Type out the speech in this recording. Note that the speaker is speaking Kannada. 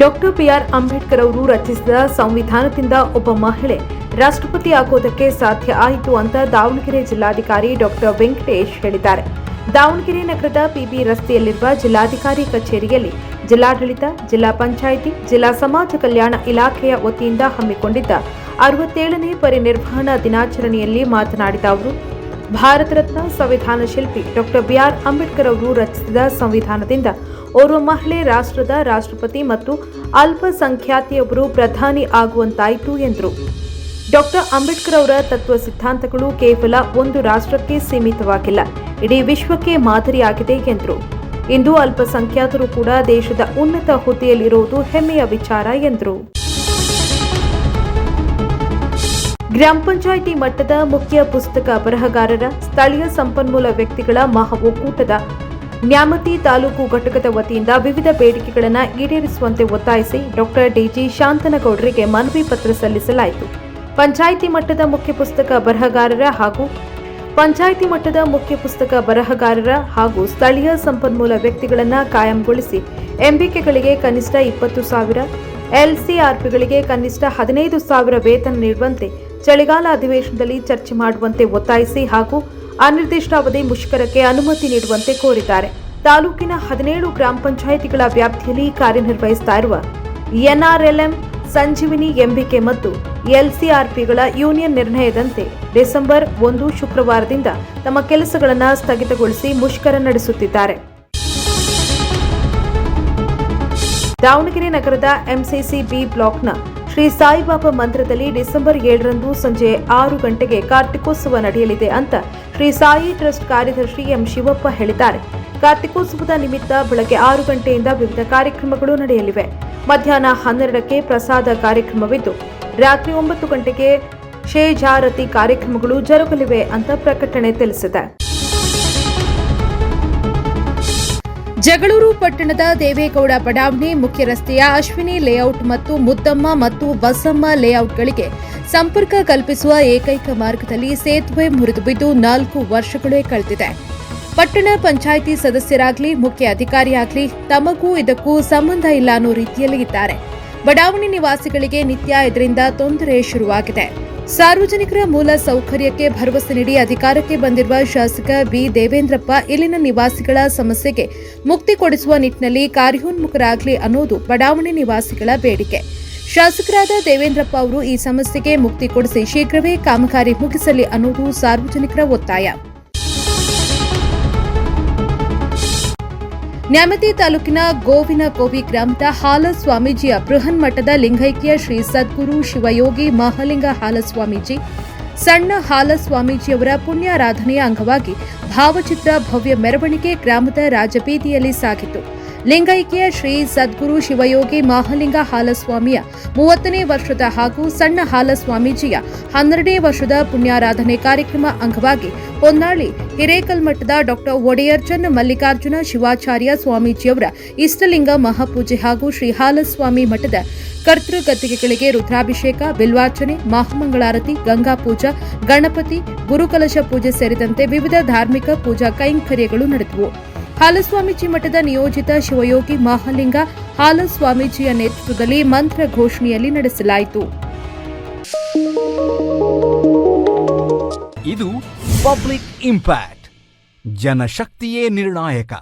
ಡಾಕ್ಟರ್ ಬಿಆರ್ ಅಂಬೇಡ್ಕರ್ ಅವರು ರಚಿಸಿದ ಸಂವಿಧಾನದಿಂದ ಒಬ್ಬ ಮಹಿಳೆ ರಾಷ್ಟ್ರಪತಿ ಆಗೋದಕ್ಕೆ ಸಾಧ್ಯ ಆಯಿತು ಅಂತ ದಾವಣಗೆರೆ ಜಿಲ್ಲಾಧಿಕಾರಿ ಡಾಕ್ಟರ್ ವೆಂಕಟೇಶ್ ಹೇಳಿದ್ದಾರೆ. ದಾವಣಗೆರೆ ನಗರದ ಪಿಬಿ ರಸ್ತೆಯಲ್ಲಿರುವ ಜಿಲ್ಲಾಧಿಕಾರಿ ಕಚೇರಿಯಲ್ಲಿ ಜಿಲ್ಲಾಡಳಿತ, ಜಿಲ್ಲಾ ಪಂಚಾಯಿತಿ, ಜಿಲ್ಲಾ ಸಮಾಜ ಕಲ್ಯಾಣ ಇಲಾಖೆಯ ವತಿಯಿಂದ ಹಮ್ಮಿಕೊಂಡಿದ್ದ ಅರವತ್ತೇಳನೇ ಪರಿನಿರ್ವಹಣಾ ದಿನಾಚರಣೆಯಲ್ಲಿ ಮಾತನಾಡಿದ ಅವರು ಭಾರತ ರತ್ನ ಸಂವಿಧಾನ ಶಿಲ್ಪಿ ಡಾಕ್ಟರ್ ಬಿಆರ್ ಅಂಬೇಡ್ಕರ್ ಅವರು ರಚಿಸಿದ ಸಂವಿಧಾನದಿಂದ ಓರ್ವ ಮಹಿಳೆ ರಾಷ್ಟ್ರದ ರಾಷ್ಟ್ರಪತಿ ಮತ್ತು ಅಲ್ಪಸಂಖ್ಯಾತಿಯೊಬ್ಬರು ಪ್ರಧಾನಿ ಆಗುವಂತಾಯಿತು ಎಂದರು. ಡಾಕ್ಟರ್ ಅಂಬೇಡ್ಕರ್ ಅವರ ತತ್ವ ಸಿದ್ಧಾಂತಗಳು ಕೇವಲ ಒಂದು ರಾಷ್ಟ್ರಕ್ಕೆ ಸೀಮಿತವಾಗಿಲ್ಲ, ಇಡೀ ವಿಶ್ವಕ್ಕೆ ಮಾದರಿಯಾಗಿದೆ ಎಂದರು. ಇಂದು ಅಲ್ಪಸಂಖ್ಯಾತರು ಕೂಡ ದೇಶದ ಉನ್ನತ ಹುದ್ದೆಯಲ್ಲಿರುವುದು ಹೆಮ್ಮೆಯ ವಿಚಾರ ಎಂದರು. ಗ್ರಾಮ ಪಂಚಾಯಿತಿ ಮಟ್ಟದ ಮುಖ್ಯ ಪುಸ್ತಕ ಬರಹಗಾರರ ಸ್ಥಳೀಯ ಸಂಪನ್ಮೂಲ ವ್ಯಕ್ತಿಗಳ ಮಹಾ ಒಕ್ಕೂಟದ ನ್ಯಾಮತಿ ತಾಲೂಕು ಘಟಕದ ವತಿಯಿಂದ ವಿವಿಧ ಬೇಡಿಕೆಗಳನ್ನು ಈಡೇರಿಸುವಂತೆ ಒತ್ತಾಯಿಸಿ ಡಾಕ್ಟರ್ ಡಿಜಿ ಶಾಂತನಗೌಡರಿಗೆ ಮನವಿ ಪತ್ರ ಸಲ್ಲಿಸಲಾಯಿತು. ಪಂಚಾಯಿತಿ ಮಟ್ಟದ ಮುಖ್ಯ ಪುಸ್ತಕ ಬರಹಗಾರರ ಹಾಗೂ ಪಂಚಾಯಿತಿ ಮಟ್ಟದ ಮುಖ್ಯ ಪುಸ್ತಕ ಬರಹಗಾರರ ಹಾಗೂ ಸ್ಥಳೀಯ ಸಂಪನ್ಮೂಲ ವ್ಯಕ್ತಿಗಳನ್ನು ಕಾಯಂಗೊಳಿಸಿ ಎಂಬಿಕೆಗಳಿಗೆ ಕನಿಷ್ಠ ಇಪ್ಪತ್ತು ಸಾವಿರ ಎಲ್ಸಿಆರ್ಪಿಗಳಿಗೆ ಕನಿಷ್ಠ ಹದಿನೈದು ಸಾವಿರ ವೇತನ ನೀಡುವಂತೆ ಚಳಿಗಾಲ ಅಧಿವೇಶನದಲ್ಲಿ ಚರ್ಚೆ ಮಾಡುವಂತೆ ಒತ್ತಾಯಿಸಿ ಹಾಗೂ ಅನಿರ್ದಿಷ್ಟಾವಧಿ ಮುಷ್ಕರಕ್ಕೆ ಅನುಮತಿ ನೀಡುವಂತೆ ಕೋರಿದ್ದಾರೆ. ತಾಲೂಕಿನ ಹದಿನೇಳು ಗ್ರಾಮ ಪಂಚಾಯಿತಿಗಳ ವ್ಯಾಪ್ತಿಯಲ್ಲಿ ಕಾರ್ಯನಿರ್ವಹಿಸ್ತಾ ಇರುವ ಎನ್ಆರ್ಎಲ್ಎಂ, ಸಂಜೀವಿನಿ ಎಂಬಿಕೆ ಮತ್ತು ಎಲ್ಸಿಆರ್ಪಿಗಳ ಯೂನಿಯನ್ ನಿರ್ಣಯದಂತೆ ಡಿಸೆಂಬರ್ ಒಂದು ಶುಕ್ರವಾರದಿಂದ ತಮ್ಮ ಕೆಲಸಗಳನ್ನು ಸ್ಥಗಿತಗೊಳಿಸಿ ಮುಷ್ಕರ ನಡೆಸುತ್ತಿದ್ದಾರೆ. ದಾವಣಗೆರೆ ನಗರದ ಎಂಸಿಸಿ ಬಿ ಬ್ಲಾಕ್ನ ಶ್ರೀ ಸಾಯಿಬಾಬಾ ಮಂದಿರದಲ್ಲಿ ಡಿಸೆಂಬರ್ ಏಳರಂದು ಸಂಜೆ ಆರು ಗಂಟೆಗೆ ಕಾರ್ತಿಕೋತ್ಸವ ನಡೆಯಲಿದೆ ಅಂತ ಶ್ರೀ ಸಾಯಿ ಟ್ರಸ್ಟ್ ಕಾರ್ಯದರ್ಶಿ ಎಂ ಶಿವಪ್ಪ ಹೇಳಿದ್ದಾರೆ. ಕಾರ್ತಿಕೋತ್ಸವದ ನಿಮಿತ್ತ ಬೆಳಗ್ಗೆ ಆರು ಗಂಟೆಯಿಂದ ವಿವಿಧ ಕಾರ್ಯಕ್ರಮಗಳು ನಡೆಯಲಿವೆ. ಮಧ್ಯಾಹ್ನ ಹನ್ನೆರಡಕ್ಕೆ ಪ್ರಸಾದ ಕಾರ್ಯಕ್ರಮವಿದ್ದು, ರಾತ್ರಿ ಒಂಬತ್ತು ಗಂಟೆಗೆ ಶೇಜಾರತಿ ಕಾರ್ಯಕ್ರಮಗಳು ಜರುಗಲಿವೆ ಅಂತ ಪ್ರಕಟಣೆ ತಿಳಿಸಿದೆ. ಜಗಳೂರು ಪಟ್ಟಣದ ದೇವೇಗೌಡ ಬಡಾವಣೆ ಮುಖ್ಯ ರಸ್ತೆಯ ಅಶ್ವಿನಿ ಲೇಔಟ್ ಮತ್ತು ಮುದ್ದಮ್ಮ ಮತ್ತು ಬಸಮ್ಮ ಲೇಔಟ್ಗಳಿಗೆ ಸಂಪರ್ಕ ಕಲ್ಪಿಸುವ ಏಕೈಕ ಮಾರ್ಗದಲ್ಲಿ ಸೇತುವೆ ಮುರಿದು ಬಿದ್ದು ನಾಲ್ಕು ವರ್ಷಗಳೇ ಕಳೆದಿದೆ. ಪಟ್ಟಣ ಪಂಚಾಯಿತಿ ಸದಸ್ಯರಾಗಲಿ, ಮುಖ್ಯ ಅಧಿಕಾರಿಯಾಗಲಿ ತಮಗೂ ಇದಕ್ಕೂ ಸಂಬಂಧ ಇಲ್ಲ ಅನ್ನೋ ರೀತಿಯಲ್ಲಿ ಇದ್ದಾರೆ. ಬಡಾವಣೆ ನಿವಾಸಿಗಳಿಗೆ ನಿತ್ಯ ಇದರಿಂದ ತೊಂದರೆ ಶುರುವಾಗಿದೆ. ಸಾರ್ವಜನಿಕರ ಮೂಲ ಸೌಕರ್ಯಕ್ಕೆ ಭರವಸೆ ನೀಡಿ ಅಧಿಕಾರಕ್ಕೆ ಬಂದಿರುವ ಶಾಸಕ ಬಿ. ದೇವೇಂದ್ರಪ್ಪ ಇಲ್ಲಿನ ನಿವಾಸಿಗಳ ಸಮಸ್ಯೆಗೆ ಮುಕ್ತಿ ಕೊಡಿಸುವ ನಿಟ್ಟಿನಲ್ಲಿ ಕಾರ್ಯೋನ್ಮುಖರಾಗಲಿ ಅನ್ನೋದು ಬಡಾವಣೆ ನಿವಾಸಿಗಳ ಬೇಡಿಕೆ. ಶಾಸಕರಾದ ದೇವೇಂದ್ರಪ್ಪ ಅವರು ಈ ಸಮಸ್ಯೆಗೆ ಮುಕ್ತಿ ಕೊಡಿಸಿ ಶೀಘ್ರವೇ ಕಾಮಗಾರಿ ಮುಗಿಸಲಿ ಅನ್ನೋದು ಸಾರ್ವಜನಿಕರ ಒತ್ತಾಯ. ನ್ಯಾಮತಿ ತಾಲೂಕಿನ ಗೋವಿನ ಕೋವಿ ಗ್ರಾಮದ ಹಾಲ ಸ್ವಾಮೀಜಿಯ ಬೃಹನ್ ಮಠದ ಲಿಂಗೈಕ್ಯ ಶ್ರೀ ಸದ್ಗುರು ಶಿವಯೋಗಿ ಮಹಾಲಿಂಗ ಹಾಲಸ್ವಾಮೀಜಿ, ಸಣ್ಣ ಹಾಲ ಸ್ವಾಮೀಜಿಯವರ ಪುಣ್ಯಾರಾಧನೆಯ ಅಂಗವಾಗಿ ಭಾವಚಿತ್ರ ಭವ್ಯ ಮೆರವಣಿಗೆ ಗ್ರಾಮದ ರಾಜಬೀದಿಯಲ್ಲಿ ಸಾಗಿತು. ಲಿಂಗೈಕ್ಯ ಶ್ರೀ ಸದ್ಗುರು ಶಿವಯೋಗಿ ಮಹಾಲಿಂಗ ಹಾಲಸ್ವಾಮಿಯ ಮೂವತ್ತನೇ ವರ್ಷದ ಹಾಗೂ ಸಣ್ಣ ಹಾಲಸ್ವಾಮೀಜಿಯ ಹನ್ನೆರಡನೇ ವರ್ಷದ ಪುಣ್ಯಾರಾಧನೆ ಕಾರ್ಯಕ್ರಮ ಅಂಗವಾಗಿ ಹೊನ್ನಾಳಿ ಹಿರೇಕಲ್ಮಠದ ಡಾಕ್ಟರ್ ಒಡೆಯರ್ ಚನ್ನ ಮಲ್ಲಿಕಾರ್ಜುನ ಶಿವಾಚಾರ್ಯ ಸ್ವಾಮೀಜಿಯವರ ಇಷ್ಟಲಿಂಗ ಮಹಾಪೂಜೆ ಹಾಗೂ ಶ್ರೀ ಹಾಲಸ್ವಾಮಿ ಮಠದ ಕರ್ತೃಗದ್ದಿಗೆಗಳಿಗೆ ರುದ್ರಾಭಿಷೇಕ, ಬಿಲ್ವಾರ್ಚನೆ ಮಹಾಮಂಗಳಾರತಿ ಗಂಗಾ ಪೂಜಾ, ಗಣಪತಿ, ಗುರುಕಲಶ ಪೂಜೆ ಸೇರಿದಂತೆ ವಿವಿಧ ಧಾರ್ಮಿಕ ಪೂಜಾ ಕೈಂಕರ್ಯಗಳು ನಡೆದವು. ಹಾಲಸ್ವಾಮೀಜಿ ಮಠದ ನಿಯೋಜಿತ ಶಿವಯೋಗಿ ಮಹಾಲಿಂಗ ಹಾಲಸ್ವಾಮೀಜಿಯ ನೇತೃತ್ವದಲ್ಲಿ ಮಂತ್ರ ಘೋಷಣೆಯಲ್ಲಿ ನಡೆಸಲಾಯಿತು. ಇದು ಪಬ್ಲಿಕ್ ಇಂಪ್ಯಾಕ್ಟ್, ಜನಶಕ್ತಿಯೇ ನಿರ್ಣಾಯಕ.